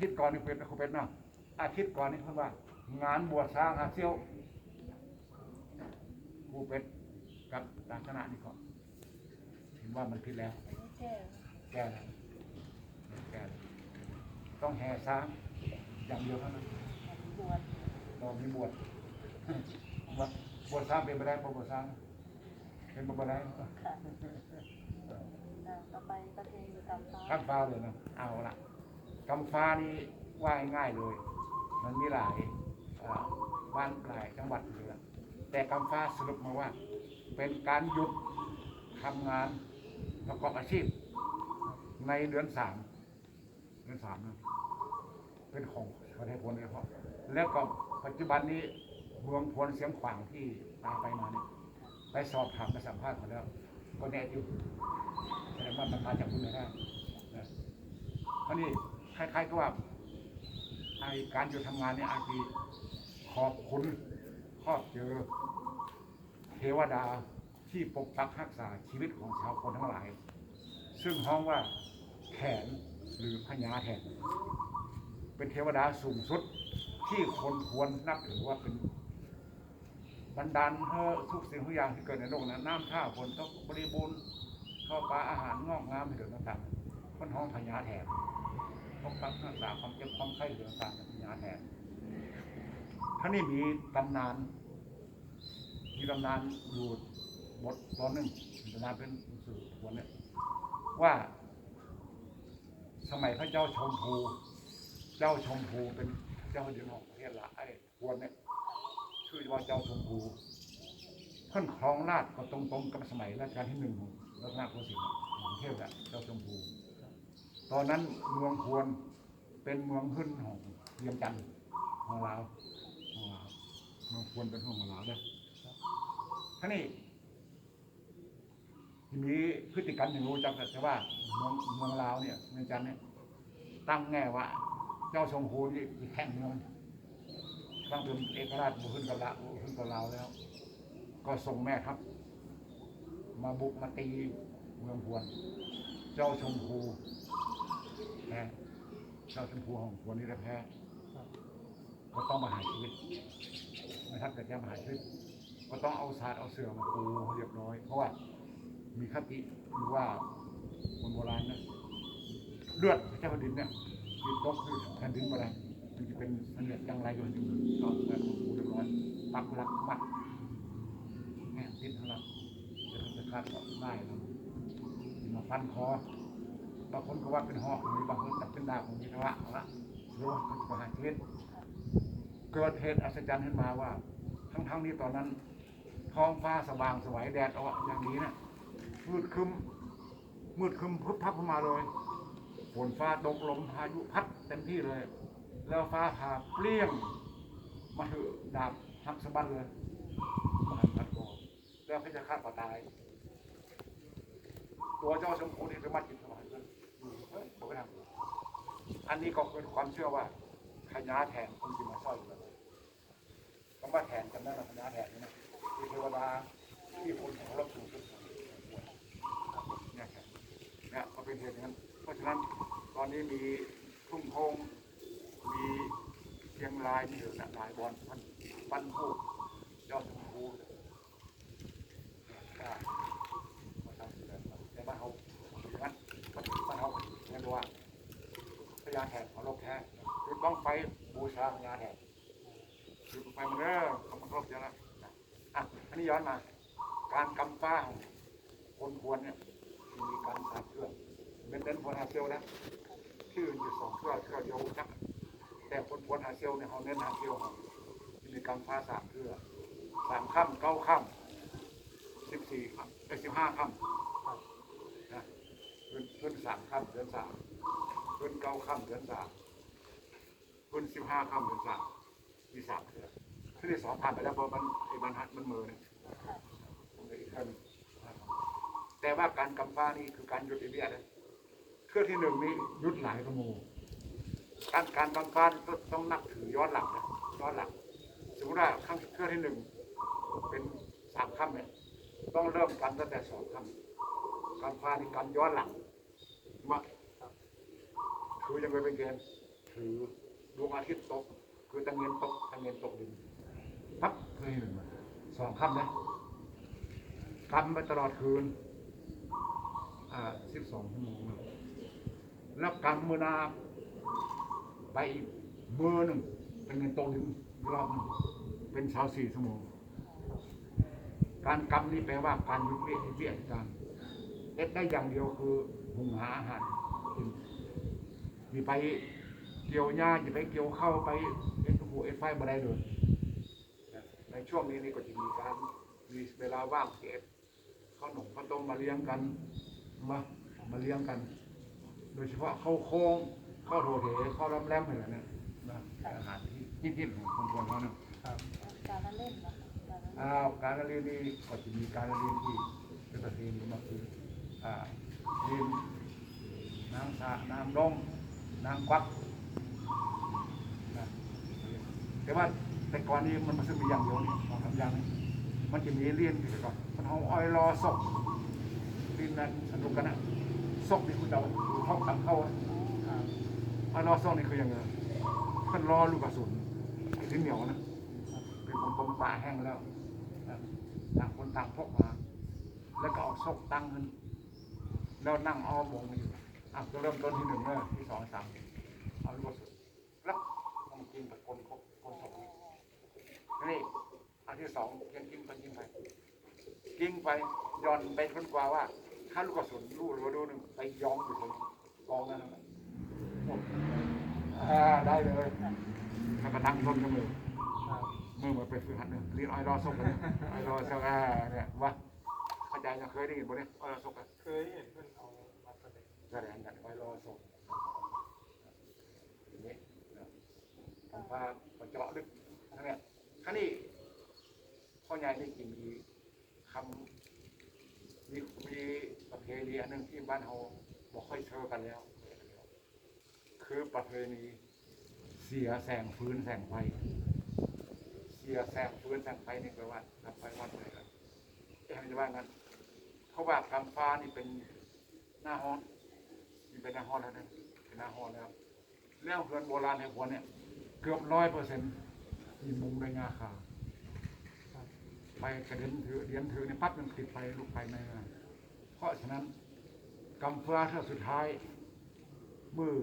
ทิตย์ก่อนนี่เป็นเขาเป็นเนาะอาทิตย์ก่อนนี่เขาว่า งานบวชสร้างหาเซี่ยวครูเป็ดกับลักษณะนี่ก็เห็นว่ามันผิดแล้วแก้แก้แล้วแก้แล้วต้องแห่สร้างอย่างเดียวเท่านั้นบวชเรามีบวชว่าบวชสร้างเป็นไปได้เพราะบวชสร้างเป็นไปได้ค่ะอ่าต่อไปประเพณีกรรมฟ้าข้ามฟ้าเลยนะเอาละ กำฟ้านี่ว่าง่ายเลย มันมีหลายบ้านหลายจังหวัดเลยอะแต่กำฟ้าสรุปมาว่า เป็นการหยุดทำงานประกอบอาชีพ ในเดือนสามเดือนสามนะเป็นของประเทศพลโดยเฉพาะแล้วก็ปัจจุบันนี้เมืองพลเสียงขวางที่ตาไปมาเนี่ยไปสอบถามไปสัมภาษณ์มาแล้วก็แน่อยู่แสดงว่ามันมาจากคุณได้นะเพราะนี่ คล้ายๆกับว่าไอการหยุดทำงานเนี่ยอาจจะขอบคุณขอบเจอ เทวดาที่ปกปักรักษาชีวิตของชาวคนทั้งหลาย ซึ่งห้องว่าแขนหรือพญาแทนเป็นเทวดาสูงสุดที่คนควรนับถือว่าเป็นบันดาลให้ทุกสิ่งทุกอย่างที่เกิดในโลกนั้นน้ำท่าฝนตกบริบูรณ์ข้าวปลาอาหารงอกงามเหลืองต่างๆคนห้องพญาแทน ปกปักรักษาความเจ็บความไข้เหลือต่างๆเป็นพญาแทนท่านนี้มีตำนาน มีตำนานอยู่บทตอนหนึ่งตำนานเป็นสื่อทวนเนี่ยว่า สมัยพระเจ้าชมพู เจ้าชมพูเป็นเจ้าเดียวของประเทศละไอ้ทวนเนี่ยชื่อว่าเจ้าชมพูเพิ่นครองราชก็ตรงๆกับสมัยรัชกาลที่หนึ่งของรัตนโกสินทร์กรุงเทพแหละเจ้าชมพู ตอนนั้นเมืองพวนเป็นเมืองขึ้นของเวียงจันทร์ของลาวของลาวเมืองพวนเป็นของลาวเด้อท่านี่ทีนี้พฤติกรรมอย่างรู้จักแต่ว่าเมืองเมืองลาวเนี่ยเมืองจันทร์เนี่ยตั้งแง่ว่า เจ้าชมพูนี่แข่งเมืองตั้งเป็นเอกราชบุขึ้นกับละบุขึ้นกับลาวแล้ว ก็ส่งแม่ครับ มาบุกมาตีเมืองพวน เจ้าชมพู แพ้เจ้าชมพูของพวนนี่ได้แพ้ก็ต้องมาหาชีวิตนะครับแต่จะมาหาชีวิตก็ต้องเอาศาสตร์เอาเสือมาปูให้เรียบร้อย เพราะว่ามีคติหรือว่าคนโบราณนะเลือดพระเจ้าแผ่นดินเนี่ยที่ตกคือแผ่นดินอะไรมันจะเป็นเสนียดจังไรอยู่ที่มือก็แบบปูเรียบร้อยปักหลักมัดแง่ติดทั้งหลักจะจะคาดก็ได้แล้วมาฟันคอ บางคนก็ว่าเป็นหอกมีบางคนจับเป็นดาบของมีทวะเอาละรู้ว่ามันจะหาชีวิตเกิดเหตุอัศจรรย์ขึ้นมาว่า ทั้งทั้งๆนี้ตอนนั้น ท้องฟ้าสว่างสวยแดดออกอย่างนี้นะมืดคึมมืดคึมพึบพับเข้ามาเลยฝนฟ้าตกลมพายุพัดเต็มที่เลย แล้วฟ้าผ่าเปรี้ยงมาถือดาบหักสะบัดเลยมาหันพัดคอแล้วพระจะฆ่าต่อตาย ตัวเจ้าชมพูนี่ไปมัดจิตส เฮ้ยบอกไม่ทำอันนี้ก็เป็นความเชื่อว่าขยาแทนคนที่มาสร้อยอยู่เลยคำว่าแทนจำได้ไหมคณะแทนนี่นะคือเทวดาที่คนของราสูงสุดเนี่ยครับเนี่ยก็เป็นเหตุนั้น เพราะฉะนั้นตอนนี้มีทุ่งโฮงมีเชียงรายมีเหลือหลายบอลพันปันพูยอดชมพูก็มาทำเสร็จแต่บ้านเขาอย่างนั้นบ้านเขาเรียกว่าพ ญาแทนของโลกแท้คือต้องไฟบูชาพญาแทนอยู่ไปมันเริ่มเขามาครบเยอะแล้วนะอะอันนี้ย้อนมา การกำฟ้าของคนควรเนี่ยมีการสาบเชื่องเป็นเดินคนหาเซลนะชื่ออยู่สองเชื่องเชื่อเดียวนะแต่คนควรหาเซลเนี่ยเขาเน้นหาเซลเขามีการฟ้าสามเชื่องสามค่ำเก้าค่ำสิบสี่ค่ำเอ้สิบห้าค่ำนะขึ้นขึ้นสามค่ำเดือนสาม ขึ้นเก้าค่ำเดือนสามขึ้นสิบห้าค่ำเดือนสามมีสามเทือคือที่สองผ่านไปแล้วเพราะมันไอ้บรรทัดมันมือเนี่ยแต่ว่าการกำฟ้านี่คือการหยุดอิเดียเลยเครื่องที่หนึ่งนี่หยุดหลายชั่วโมงการการกำฟ้านต้องต้องนับถือย้อนหลังนะย้อนหลังสมมติว่าครั้งเครื่องที่หนึ่งเป็นสามค่ำเนี่ยต้องเริ่มกันตั้งแต่สองค่ำการฟ้านี่การย้อนหลังมา คือยังไงเป็นเกณฑ์ถือดวงอาทิตย์ตก คือตะเงียนตกตะเงียนตกดินปั๊บเคยเห็นสองค่ำนะกำไปตลอดคืน อ่าสิบสองชั่วโมงแล้วกำมือนาไปอีกมือหนึ่งตะเงียนตกดินรอบหนึงเป็นเช้าสี่ชั่วโมงการกำนี่แปลว่าการยุดเวียนเวียนการเอ็ดได้อย่างเดียวคือหุงหาอาหารกิน มีไปเกี่ยวหญ้าจะไปเกี่ยวเข้าวไปเอ็ดหูเอ็ดไฟมาได้เลยนะในช่วงนี้นี่ก็จะมีการมีเวลาว่างเก็บข้าวหนมข้าวต้มมาเลี้ยงกันมามาเลี้ยงกัน โดยเฉพาะข้าวโค้งข้าวโถเถข้าวรำแรมอะไรเนี่ยนะเป็นอาหารที่ฮิตๆของคนคนเขาเนี่ยการละเล่นนะคะการละเล่นอ่าการเรียนนี้ก็จะมีการเรียนที่เป็นประเพณีมาคืออ่าเรียนนางสะนางดง นางควักนะแต่ว่าแต่ก่อนนี้มันไม่ใช่มีอย่างเดียวนี่สองสามอย่างนี่มันจะมีเรียนอยู่ก่อนมันเอาอ้อยรอศกเรียนนั้นสนุกกันนะศกนี่คุณเดาเข้าทำเข้าอะอ้อยรอศกนี่คืออย่างไงเพิ่นรอลูกกระสุนไอ้ที่เหนียวนะเป็นคนกลมปลาแห้งแล้วนะต่างคนต่างพกมาแล้วก็เอาซกตั้งขึ้นแล้วนั่งอ้อมวงมาอยู่ อะก็เริ่มต้นที่หนึ่งเลยที่สองสามเอาลูกสุดแล้วต้องกินกับคนคนคนสองนี่อันที่สองยังกินไปกินไปกินไปย่อนไปจนกว่าว่า ถ้าลูกกระสุนลูกหรือว่าดูหนึ่งไปย้อมอยู่ตรงกองนั้นหมดได้เลยถ้ากระทั่งต้นก็มือมือมาไปฝึกหัดเนี่ยเรียนไอรอส่งเลยไอรอส่งอ่าเนี่ยวะเข้าใจยังเคยได้ยินบ่เนี่ยไอรอส่งกันเคยเห็นเพื่อนเอา แสดงกันไอรอส่งอย่างนี้ผมพาไปเจาะลึกทั้งเนี้ยครั้นี้พ่อใหญ่ได้กินมีคำมีมีประเพณีอันหนึ่งที่บ้านเราบอกค่อยเชื่อกันแล้ว คือประเพณีเสียแสงฟืนแสงไฟเสียแสงฟื้นแสงไฟนี่แปลว่าทำไฟวัดเลยครับเอ๊ะมันจะว่างั้นเพราะว่ากำฟ้านี่เป็นหน้าฮ้อน เป็นหน้าฮ้อแล้วนะเป็นหน้าฮ้อแล้ว แล้วเพื่อนโบราณในหัวเนี่ย เกือบร้อยเปอร์เซ็นต์มีมุงด้วยงาขาไปกระเด็นถือเดียนถือในปั๊บมันติดไฟลุกไฟในงานเพราะฉะนั้นกำฟ้าเท่าสุดท้ายมือ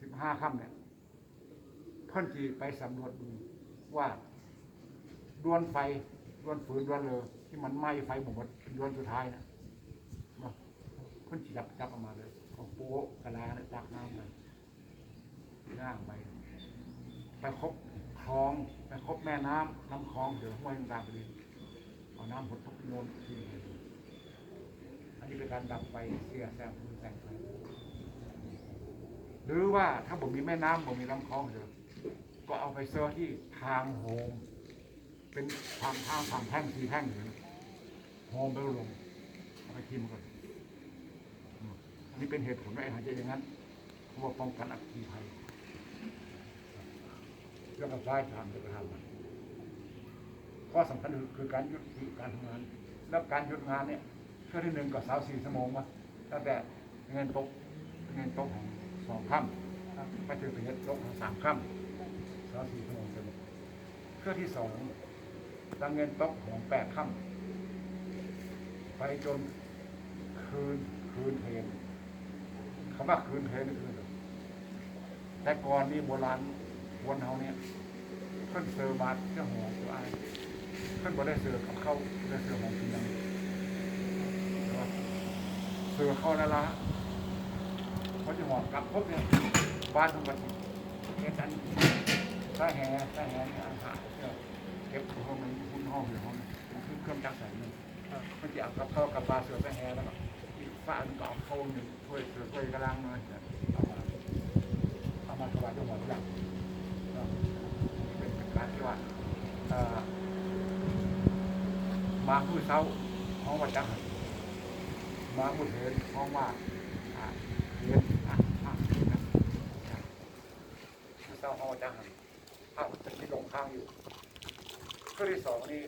สิบห้าค่ำเนี่ยเพิ่นจีไปสำรวจดูว่าดวนไฟดวนฟืนดวนเลยที่มันไหม้ไฟหมดดวนสุดท้ายนะเนาะเพิ่นจีจับจับออกมาเลย ป๊ะกะลาเนี่ยตักน้ำไปย่างไป ไปครบคลอง ไปครบแม่น้ำน้ำคลองเดี๋ยวห้วยต่างๆไปเลยเอาน้ำผลทุกโยนทิ้งอันนี้เป็นการดับไฟเสียแสงฟืนแสงไฟหรือว่าถ้าผมมีแม่น้ำผมมีลำคลองเถอะก็เอาไปเซอร์ที่ทางโฮมเป็นทางทางทางแท่งสีแท่งอยู่โฮมไปลงเอาไปทิมก่อน นนี้เป็นเหตุผลว่าไอ้หายใจอย่างนั้นเพราะว่าป้องกันอัคคีภัยเรื่องกับซ้ายทางจะไปทำมันข้อสำคัญคือการยุดการทำงาน แล้วการหยุดงานเนี่ยช่วงที่หนึ่งก็สาวสี่ชั่วโมงมาตั้งแต่เงินตกเงินตกของสองค่ำไปถึงเงินตกของสามค่ำสาวสี่ชั่วโมงเต็มเครื่องที่สองตั้งเงินตกของแปดค่ำไปจนคืนคืนเพลน คำว่าคืนเพลนนี่คืออะไรแต่ก่อนนี่โบราณวนเฮาเนี่ยเพิ่นเซอร์บาทเจ้าหอตัวไอ้ายเพิ่นบ่ได้เสือกับเข้าได้เสือของกินยังใช่ปะเสือเข้าแล้วละเขาจะหอดกลับพบเนี่ยบ้านทุกวันเนี่ยกันถ้าแห่ถ้าแห่เนี่ยอาหารเนี่ยเก็บของมันคุ้นห้องอยู่ห้องเนี่ยคือเครื่องจักรใส่เนี่ยมันจะเอากับเข้ากับปลาเสือไปแห่แล้วก็ อีกฝ้าอันก็เอาเข้าหนึ่งถ้วยเสือถ้วยกระลังมาเนี่ยเอามาเอามาถวายเจ้าหอทุกอย่างเป็นการที่ว่ามามือเช้าห้องว่าจังมามือเห็นห้องว่าอ่าเรียนอะอะผู้เช้าห้องว่าจังหันข้าวจะมีลงข้างอยู่ข้อที่สองนี่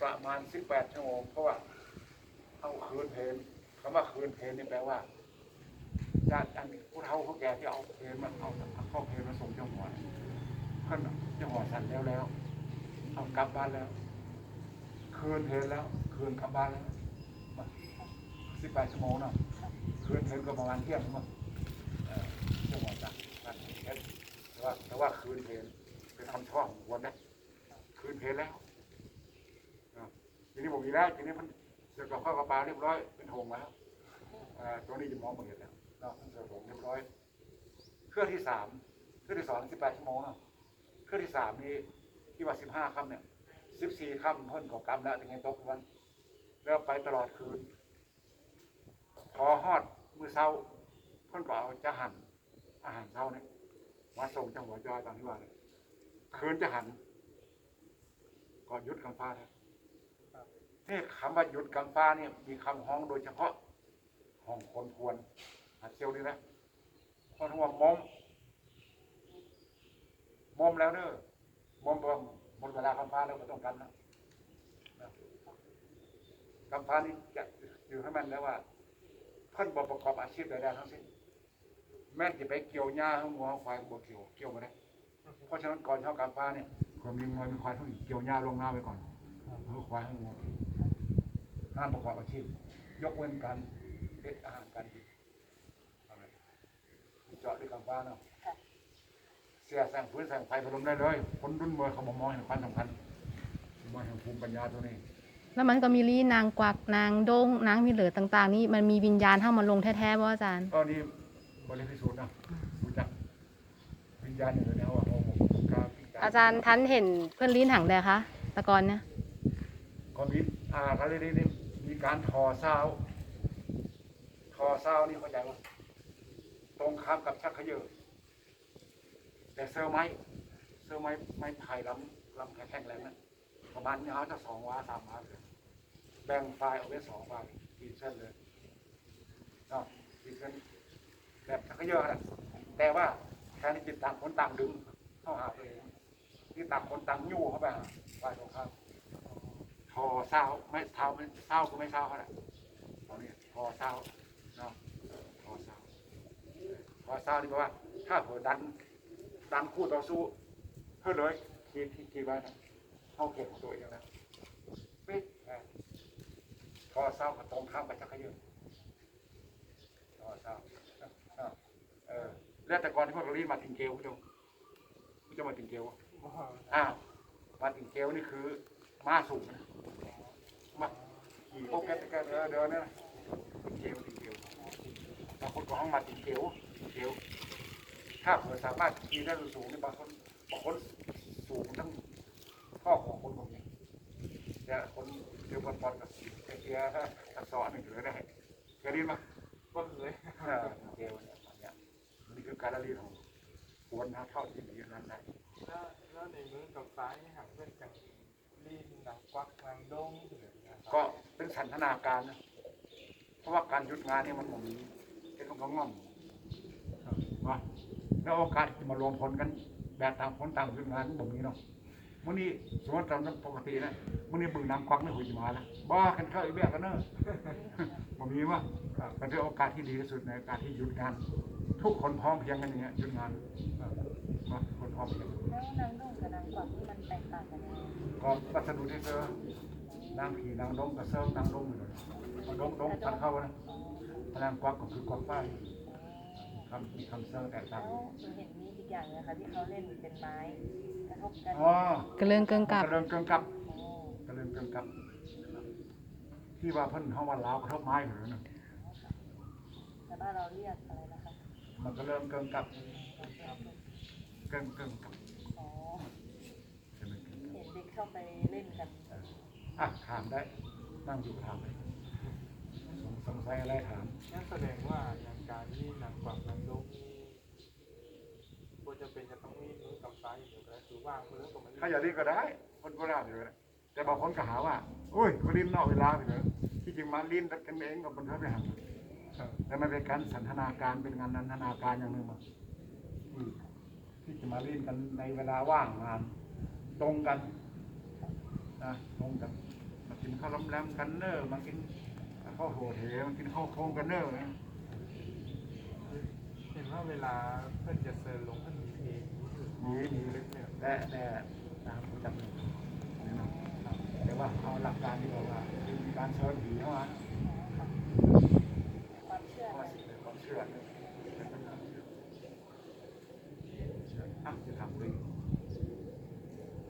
ประมาณสิบแปดชั่วโมงเพราะว่าเอาคืนเพลนำว่าคืนเพลนนี่แปลว่าญาติอันผู้เฒ่าผู้แก่ที่เอาเพลนมาเอาเข้าเพลนมาส่งเจ้าหัวเพื่อนเจ้าหัวสั่นแล้วแล้วเอากลับบ้านแล้ว คืนเพลนแล้ว คืนกลับบ้านแล้วสิบแปดชั่วโมงเนาะคืนเพลนก็ประมาณเที่ยงมั้งเออเจ้าหัวสั่นนั่นเห็นแต่ว่าแต่ว่าคืนเพลนเป็นคำช่องวนนะคืนเพลนแล้วอะทีนี้ผมมีแล้วทีนี้มันเสร็จกับข้าวกับปลาเรียบร้อยเป็นหงแล้ว ตัวนี้จะมองไม่เห็นแล้วเนาะเสร็จผมเรียบร้อย เครื่องที่สามเครื่องที่สองสิบแปดชั่วโมงเนาะเครื่องที่สามนี่ที่ว่าสิบห้าค่ำเนี่ยสิบสี่ค่ำเพิ่นของกรรมแล้วถึงไงตกวันแล้วไปตลอดคืนพอฮอดมือเช้าเพิ่นก็เอาจะหันอาหารเช้าเนี่ยมาส่งจังหัวจอยตามที่ว่าเลยคืนจะหันก่อนหยุดกำฟ้าแล้วนี่คำว่าหยุดกำฟ้าเนี่ยมีคำฮ้องโดยเฉพาะ ห้องคนควรหาเชียวดีนะเพราะว่ามอมมอมแล้วเนอะมอมบ่หมดเวลากำฟ้าแล้วไม่ต้องกันนะนะกำฟ้านี่จะอยู่ให้มันแล้วว่าเพิ่นบ่ประกอบอาชีพใดๆทั้งสิ้นแม่จะไปเกี่ยวหญ้าทั้งหัวควายก็บ่เกี่ยวเกี่ยวบ่ได้เพราะฉะนั้นก่อนเข้ากำฟ้าเนี่ยก็มีงอยมีควายทั้งเกี่ยวหญ้าลงหน้าไปก่อนเพื่อควายทั้งหัวห้ามประกอบอาชีพยกเว้นการ เฮ็ดอาหารการกินเจาะด้วยกำฟ้าเนาะเสียแสงพื้นแสงไฟพลมได้เลยคนรุ่นเมื่อเขามามองเห็นความสำคัญมองเห็นภูมิปัญญาตัวนี้แล้วมันก็มีลี่นางกวักนางดงนางมีเหลือต่าง ๆ นี่มันมีวิญญาณเข้ามาลงแท้ๆป่ะอาจารย์ตอนนี้บริพิสูจน์นะรู้จักวิญญาณอยู่ในหัวของผมกาวิญญณอาจารย์ทันเห็นเพื่อนลิ้นถังแดงคะแตะกอนเนี่ยก็มีอ่าเขาเรียกนี่มีการทอเศร้า ทอเศร้านี่เขาใจว่าตรงข้ามกับชักเขยือแต่เซอร์ไม้เซอร์ไม้ไม้ไผ่ลำลำแข็งแรงนะประมาณนี้เขาจะสองวาสามวาเลยแบ่งไฟล์ออกเป็นสองไฟล์ขีเส้นเลยเนาะขีเส้นแบบชักเยอะนะแต่ว่าแทนที่จิตต่างคนต่างดึงเข้าหาตัวเองที่ต่างคนต่างยู่เข้าไปหาฝ่ายตรงข้ามทอเศร้าไม่เท้าไม่เศร้าก็ไม่เศร้าเขาแหละตอนนี้ทอเศร้าเนาะทอเศร้า ทอเศร้านี่แปลว่า ถ้าเผื่อดัน ดันคู่ต่อสู้เพื่อเลยขีดขีดขีดไว้นะเข้าเข็มของตัวเองนะปิดนะทอเศร้ากับตรงข้ามกับชักเขยือทอเศร้าอะเออแล้วแต่ก่อนที่พวกเราเรียนมาติงเกลคุณผู้ชมคุณจะมาติงเกลวะอ้าวมาติงเกลนี่คือม้าสูงนะมาขี่พวกแกแกเดินเดินเนี่ยนะติงเกลติงเกลบางคนก็ห้องมาติงเกล ติงเกลถ้าเผื่อสามารถขี่ได้สูงๆนี่บางคนบางคนสูงทั้งพ่อของคนพวกนี้เนี่ยคนเดียวกันปอนกับเกียร์ทักษะหนึ่งอยู่เลยได้เคยได้ยินไหมก็เลยอ่าเกลเนี่ยอันเนี่ยนี่คือการละเรียนของควรนะเท่าที่ดีนั้นได้แล้วแล้วในมือกับซ้ายนี่ห่างเพื่อนจังลีนนางกวักนางดงเหนือนะครับก็เป็นสันทนาการนะเพราะว่าการหยุดงานเนี่ยมันหมุนเป็นของเขาง่อม ว่าแล้วโอกาสจะมารวมพลกัน แบบต่างคนต่างหยุดงานแบบนี้เนาะมื่อนี้สมมติตามปกตินะมื่อนี้บึงน้ำควักไม่หุยมาแล้วบ้ากันเข้าอีกแบบกันเนอะผมมีว่ามันเป็นโอกาสที่ดีที่สุดในการที่หยุดงาน ทุกคนพร้อมเพรียงกันอย่างเงี้ยหยุดงานนะคนพร้อมเพรียงแล้วนางนุ่งกับนางกวักนี่มันแตกต่างกันยังไงก็วัสดุที่เจอนางผีนางดงกับเซิร์ฟนางดงอยู่เลยเอาดงดงพันเข้านะอ๋อพลังกวักก็คือกวักป้าย คำมีคำเซิร์ฟแตกต่างแล้วหนูเห็นมีอีกอย่างนะคะที่เขาเล่นเป็นไม้กระทบกันอ๋อกระเลิงเกิงกับ กระเริงเกิงกับโอ้กระเริงเกิงกับ ที่ว่าเพิ่นห้องวันลาวกระทบไม้เหรอเนาะแต่บ้านเราเรียกอะไรนะคะมันก็เริ่มเกิงกับเกิงเกิงกับอ๋อกระเริงเกิงกับเห็นเด็กเข้าไปเล่นกันอะถามได้ นั่งอยู่ถามเลยสงสงสัยอะไรถาม นั่นแสดงว่าอย่าง การลีนนางกวักนางดงนี่ควรจะเป็นจะต้องมีมือกับซ้ายอยู่างเดียวกันนะคือว่างมือกับมันถ้าอย่าเรียกก็ได้ คนก็ได้ไปเลยแต่บางคนก็หาว่าโอ้ยเขาลิ้นนอกเวลาไปเลยที่จริงมาลิ้นกันเองกับคนเขาไปหาแต่มันเป็นการสันทนาการเป็นงานนันทนาการอย่างหนึ่งมาที่จะมาลิ้นกันในเวลาว่างงาน ตรงกันนะตรงกันมากินข้าวล้ำแรมกันเนอร์มากินข้าวโหดเหมากินข้าวโค้งกันเนอร์ ว่าเวลาเพื่อนจะเซิร์ลงเพื่อนมีเพลงนี้หรือมีมีลึกเนี่ยและแต่ตามจำเป็นนะครับแต่ว่าเอาหลักการที่บอกว่ามีการเชิญผีเข้ามาความเชื่อเพราะนะว่าสิ่งในความเชื่อ